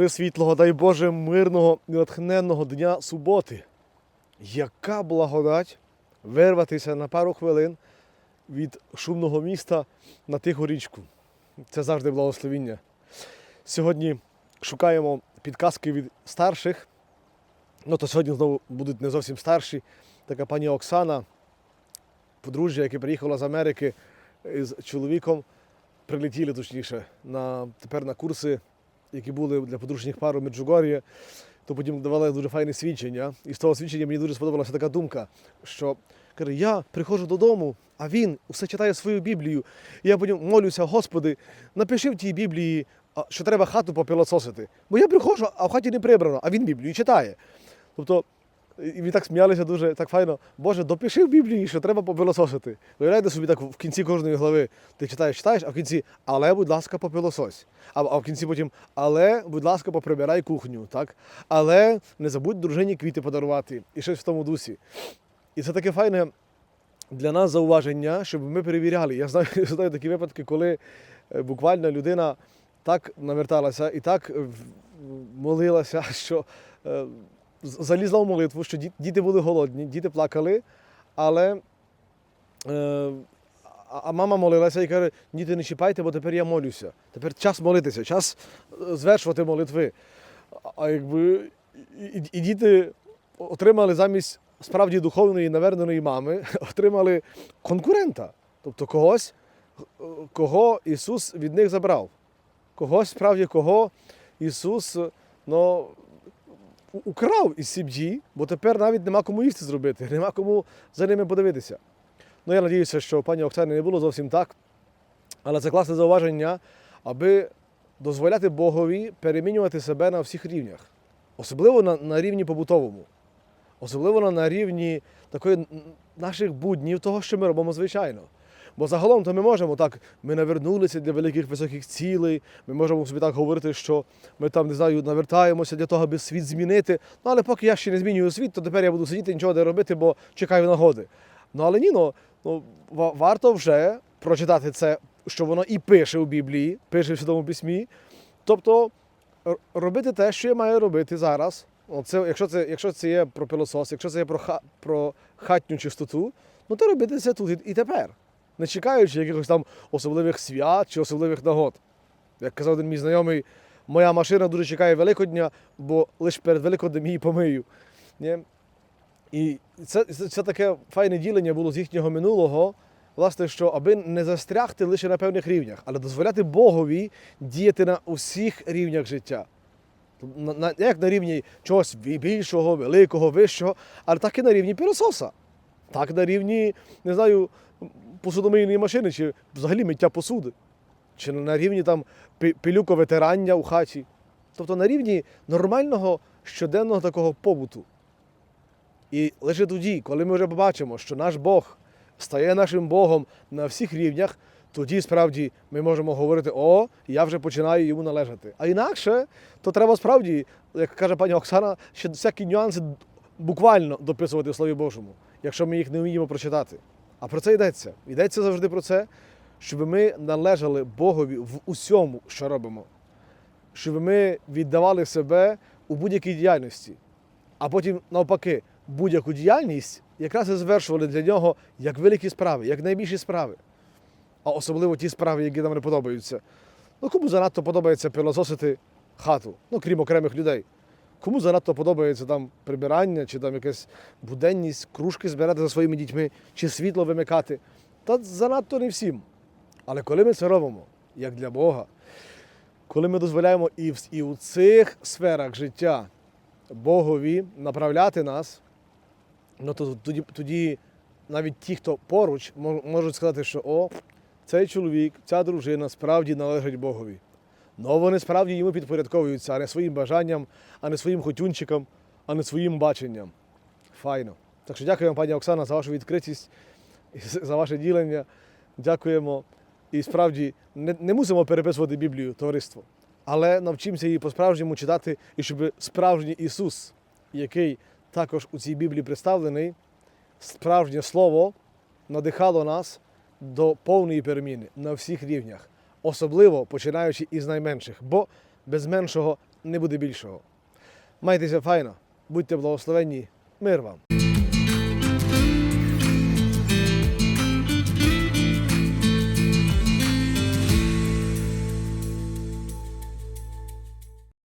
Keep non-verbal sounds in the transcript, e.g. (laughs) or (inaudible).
Пресвітлого, дай Боже, мирного і натхненного дня суботи. Яка благодать вирватися на пару хвилин від шумного міста на тиху річку. Це завжди благословіння. Сьогодні шукаємо підказки від старших. Ну, то сьогодні знову будуть не зовсім старші. Така пані Оксана, подружжя, яке приїхало з Америки з чоловіком, прилетіли точніше на, тепер на курси, які були для подружніх пар у Меджугор'ї, то потім давали дуже файне свідчення. І з того свідчення мені дуже сподобалася така думка, що каже, я приходжу додому, а він все читає свою Біблію. І я потім молюся, Господи, напиши в тій Біблії, що треба хату попілососити. Бо я приходжу, а в хаті не прибрано, а він Біблію читає. Тобто, і ми так сміялися дуже так файно. Боже, допиши в Біблії, що треба попилососити. Уявляєте собі так в кінці кожної глави ти читаєш, читаєш, а в кінці, але, будь ласка, попилосось. А, а в кінці потім, але, будь ласка, поприбирай кухню, так? Але не забудь дружині квіти подарувати. І щось в тому дусі. І це таке файне для нас зауваження, щоб ми перевіряли. Я знаю, я (laughs) знаю такі випадки, коли е, буквально людина так наверталася і так е, молилася, (laughs) що е, залізла в молитву, що діти були голодні, діти плакали, але е, а мама молилася і каже, діти не чіпайте, бо тепер я молюся. Тепер час молитися, час е, звершувати молитви. А- якби і, і, діти отримали замість справді духовної наверненої мами, (laughs) отримали конкурента, тобто когось, е, кого Ісус від них забрав. Когось справді кого Ісус ну, у- украв із сім'ї, бо тепер навіть нема кому їсти зробити, (laughs) нема кому за ними подивитися. Ну, я надіюся, що пані Оксани не було зовсім так, але це класне зауваження, аби дозволяти Богові перемінювати себе на всіх рівнях, особливо на, на рівні побутовому, особливо на рівні такої наших буднів, того, що ми робимо звичайно. Бо загалом то ми можемо так, ми навернулися для великих високих цілей, ми можемо собі так говорити, що ми там, не знаю, навертаємося для того, аби світ змінити. Ну, але поки я ще не змінюю світ, то тепер я буду сидіти нічого не робити, бо чекаю нагоди. Ну але ні, ну, ну варто вже прочитати це, що воно і пише у Біблії, пише в Святому Письмі. Тобто робити те, що я маю робити зараз. О, Це, якщо, це, якщо це є про пилосос, якщо це є про, ха, про хатню чистоту, ну то робити це тут і тепер, не чекаючи якихось там особливих свят чи особливих нагод. Як казав один мій знайомий, моя машина дуже чекає Великодня, бо лише перед Великоднем її помию. Ні? І це, це, це таке файне ділення було з їхнього минулого, власне, що аби не застрягти лише на певних рівнях, але дозволяти Богові діяти на усіх рівнях життя. На, на, як на рівні чогось більшого, великого, вищого, але так і на рівні пилососа. Так на рівні, не знаю, посудомийної машини, чи взагалі миття посуди, чи на рівні там пи- пилюковитирання у хаті. Тобто на рівні нормального щоденного такого побуту. І лише тоді, коли ми вже побачимо, що наш Бог стає нашим Богом на всіх рівнях, тоді справді ми можемо говорити: о, я вже починаю йому належати. А інакше, то треба справді, як каже пані Оксана, ще всякі нюанси буквально дописувати в Слові Божому, якщо ми їх не вміємо прочитати. А про це йдеться. Йдеться завжди про це, щоб ми належали Богові в усьому, що робимо, щоб ми віддавали себе у будь-якій діяльності. А потім, навпаки, будь-яку діяльність якраз і звершували для нього як великі справи, як найбільші справи. А особливо ті справи, які нам не подобаються. Ну, кому занадто подобається пилососити хату, ну крім окремих людей. Кому занадто подобається там прибирання, чи там якась буденність, кружки збирати за своїми дітьми, чи світло вимикати. Та занадто не всім. Але коли ми це робимо, як для Бога, коли ми дозволяємо і, в, і у цих сферах життя Богові направляти нас, ну то тоді, тоді навіть ті, хто поруч, можуть сказати, що о, цей чоловік, ця дружина справді належить Богові. Ну вони справді йому підпорядковуються, а не своїм бажанням, а не своїм хотюнчикам, а не своїм баченням. Файно. Так що дякую вам, пані Оксана, за вашу відкритість, за ваше ділення. Дякуємо. І справді не, не мусимо переписувати Біблію, товариство, але навчимося її по-справжньому читати, і щоб справжній Ісус, який також у цій Біблії представлений, справжнє Слово надихало нас до повної переміни на всіх рівнях, особливо починаючи із найменших, бо без меншого не буде більшого. Майтеся файно, будьте благословенні, мир вам!